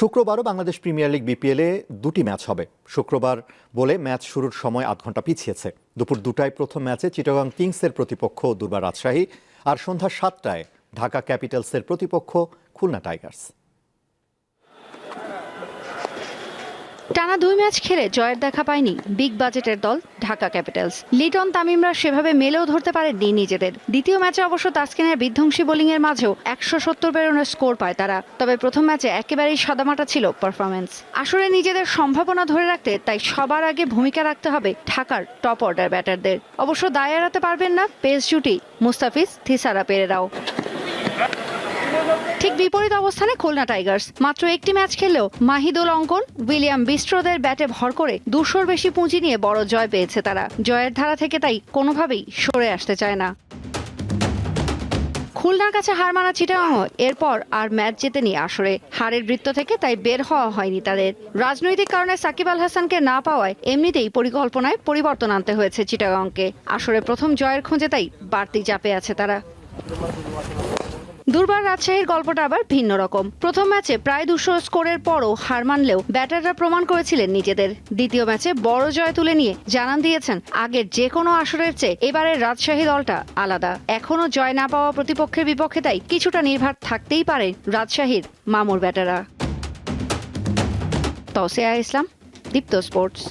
শুক্রবারও Bangladesh premier league বিপিএলে দুটি match হবে। শুক্রবার বলে ম্যাচ শুরুর সময় আধ ঘণ্টা পিছিয়েছে। দুপুর দুটায় প্রথম ম্যাচে চিটাগাং কিংসের প্রতিপক্ষ দুর্বার রাজশাহী আর সন্ধ্যা সাতটায় ঢাকা ক্যাপিটালসের প্রতিপক্ষ খুলনা টাইগার্স। টানা দুই ম্যাচ খেলে জয়ের দেখা পায়নি বিগ বাজেটের দল ঢাকা ক্যাপিটালস। লিটন তামিমরা সেভাবে মেলেও ধরতে পারেননি নিজেদের। দ্বিতীয় ম্যাচে অবশ্য তাসকিনের বিধ্বংসী বোলিংয়ের মাঝেও একশো সত্তর বেরোনের স্কোর পায় তারা, তবে প্রথম ম্যাচে একেবারেই সাদামাটা ছিল পারফরমেন্স আসলে নিজেদের সম্ভাবনা ধরে রাখতে তাই সবার আগে ভূমিকা রাখতে হবে ঢাকার টপ অর্ডার ব্যাটারদের। অবশ্য দায় এড়াতে পারবেন না পেস জুটি মুস্তাফিজ থিসারা পেরেরাও। ঠিক বিপরীত অবস্থানে খুলনা টাইগার্স। মাত্র একটি ম্যাচ খেললেও মাহিদুল অঙ্কন, উইলিয়াম বিস্ট্রোদের ব্যাটে ভর করে দুশোর বেশি পুঁজি নিয়ে বড় জয় পেয়েছে তারা। জয়ের ধারা থেকে তাই কোনোভাবেই সরে আসতে চায় না। খুলনার কাছে হার মানা চিটাগাং, এরপর আর ম্যাচ জেতেনি আসরে। হারের বৃত্ত থেকে তাই বের হওয়া হয়নি তাদের। রাজনৈতিক কারণে সাকিব আল হাসানকে না পাওয়ায় এমনিতেই পরিকল্পনায় পরিবর্তন আনতে হয়েছে চিটাগাংকে। আসরে প্রথম জয়ের খোঁজে তাই বাড়তি চাপে আছে তারা। দুর্বার রাজশাহীর গল্পটা আবার ভিন্ন রকম। প্রথম ম্যাচে প্রায় দুশো স্কোরের পরও হার মানলেও ব্যাটাররা প্রমাণ করেছিলেন নিজেদের। দ্বিতীয় ম্যাচে বড় জয় তুলে নিয়ে জানান দিয়েছেন, আগের যে কোনো আসরের চেয়ে এবারের রাজশাহী দলটা আলাদা। এখনও জয় না পাওয়া প্রতিপক্ষের বিপক্ষে তাই কিছুটা নির্ভার থাকতেই পারে রাজশাহীর মামুর ব্যাটাররা। তসিয়া ইসলাম, দীপ্ত স্পোর্টস।